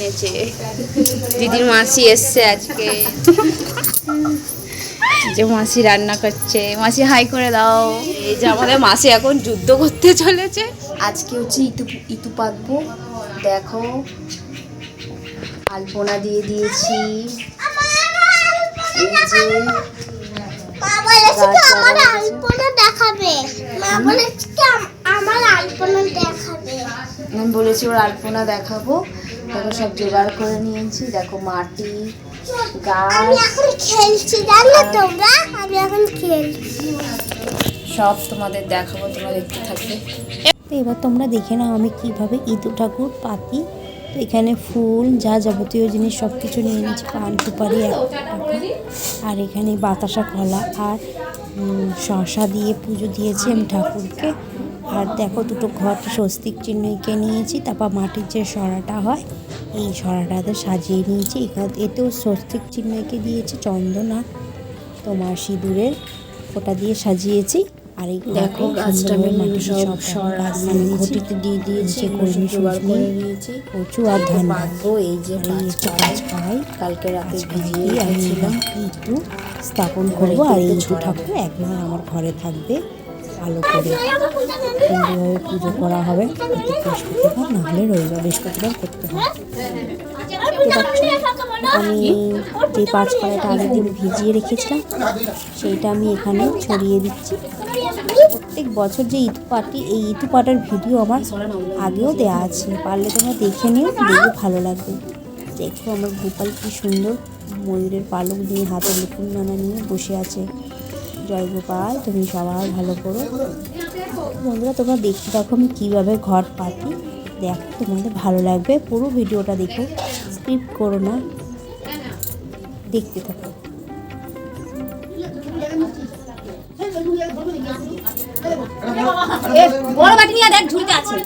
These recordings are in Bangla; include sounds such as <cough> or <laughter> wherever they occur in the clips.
এনেছে। দিদির মাসি এসছে আজকে। <laughs> যে মাসি রান্না করছে। মাসি হাই করে দাও। এই যে আমাদের মাসি এখন যুদ্ধ করতে চলেছে। আজকে হচ্ছে ইতু ইতু পাকবো। দেখো আলপনা দিয়ে দিয়েছি। এই যে মা বলেছে কি আমার আলপনা দেখাবে। মা বলেছে কি আম- আমার আলপনা দেখাবে আমি বলেছি ওর আলপনা দেখাবো। দেখো সব জোগাড় করে নিয়েছি। দেখো মাটি গাছ। আমি এখন খেলছি জানো তোমরা? আমি এখন খেলছি। সব তোমাদের দেখাবো তোমরা দেখতে থাকবে। তো এবার তোমরা দেখে নাও আমি কীভাবে ইঁদুর ঠাকুর পাতি তো এখানে ফুল যা যাবতীয় জিনিস সব কিছু নিয়ে নিয়েছি পান সুপারি আর এখানে বাতাসা কলা আর উম, শসা দিয়ে পুজো দিয়েছি আমি ঠাকুরকে। আর দেখো দুটো ঘর স্বস্তিক চিহ্ন এঁকে নিয়েছি তারপর মাটির যে সরাটা হয় এই সরাটাতে সাজিয়ে নিয়েছি। এখানে এতেও স্বস্তিক চিহ্ন এঁকে দিয়েছি চন্দন আর তোমার সিঁদুরের ওটা দিয়ে সাজিয়েছি। আর এই দেখো গাছটা সব মানে ঘটিতে দিয়ে দিয়েছি কলমি জোগাড় করে সবজি নিয়েছি। কচু আর ধান বাঁধবো এই যে হচ্ছে কাজ করাই কালকে রাতে ভিজিয়ে একটু স্থাপন করব। আর এই একটু ঠাকুর এক মাস আমার ঘরে থাকবে। ভালো করে সুন্দরভাবে পুজো করা হবে। বৃহস্পতিবার নাহলে রবিবার বৃহস্পতিবার করতে হবে। আমি যে পাঁচ কড়াইটা আগের দিন ভিজিয়ে রেখেছিলাম, সেইটা আমি এখানে ছড়িয়ে দিচ্ছি। প্রত্যেক বছর যে ইতু পাটি, এই ইতু পাটার ভিডিও আমার আগেও দেওয়া আছে। পারলে তোমরা দেখে নিও, দেখে ভালো লাগবে। দেখো আমার গোপাল কি সুন্দর ময়ূরের পালক দিয়ে হাতে লুকুন নানা নিয়ে বসে আছে। জয় গোপাল তুমি সবাই ভালো করো। বন্ধুরা তোমরা দেখতে থাকো আমি কীভাবে ঘর পাতি। দেখো তোমাদের ভালো লাগবে। পুরো ভিডিওটা দেখো স্কিপ করো না। দেখতে থাকো। বড় বাটি নিয়ে দেখ ঝুড়িতে আছে।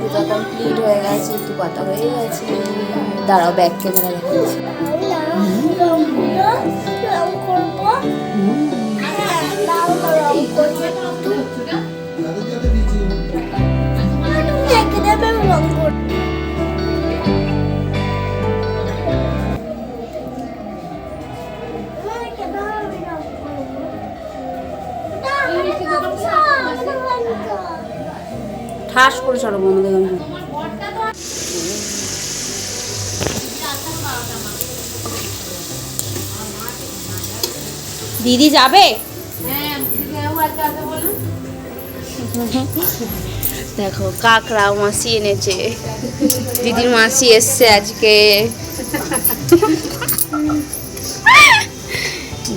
পূজা কমপ্লিট হয়ে গেছে একটু পাতা হয়ে গেছে। দাঁড়াও ব্যাগ ক্যামেরা দেখাচ্ছি ঠাস করে দেখুন দিদি যাবে? দেখো কাকড়াও মাসি এনেছে। দিদির মাসি এসছে আজকে।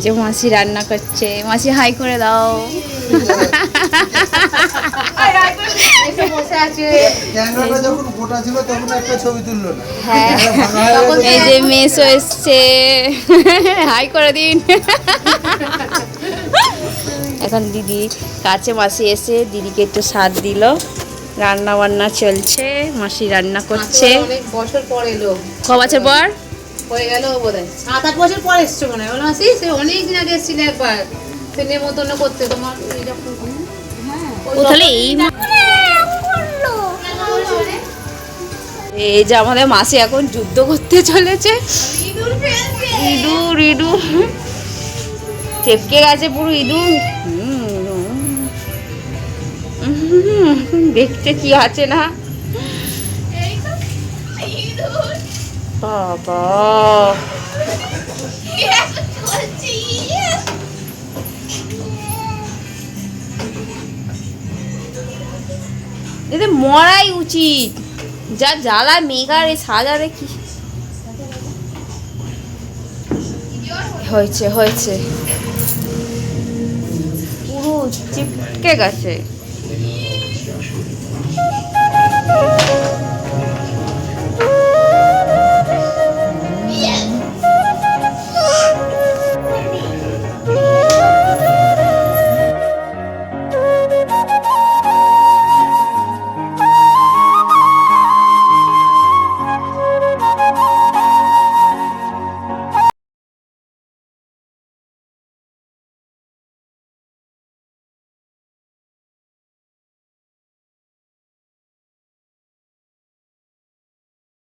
যে মাসি রান্না করছে, মাসি হাই করে দাও। ক্যামেরাটা যখন গোটা ছিল তখন একটা ছবি তুললো না। হ্যাঁ। ভাঙা গেছে। এই যে মেসো এসছে। হাই করে দিন। এখন দিদি কাছে মাসি এসে দিদিকে একটু সাথ দিল। রান্না বান্না চলছে মাসি রান্না করছে। অনেক বছর পর এলো। ক বছর পর? হয়ে গেল বোধ হয় সাত আট বছর পর এসছো মনে হয়। বলো মাসি সে অনেক দিন আগে এসেছিল একবার। সে নেমন্তন্ন করতে তোমার এই যখন ও তাহলে এই এই যে আমাদের মাসি এখন যুদ্ধ করতে চলেছে। ইঁদুর ইঁদুর। চেপকে গেছে পুরো ইঁদুর। দেখতে কি আছে না। বাবা। এতে মরাই উচিত। যা জ্বালা মেঘার এই সাজারে কি? হয়েছে হয়েছে। পুরো চিপকে গেছে।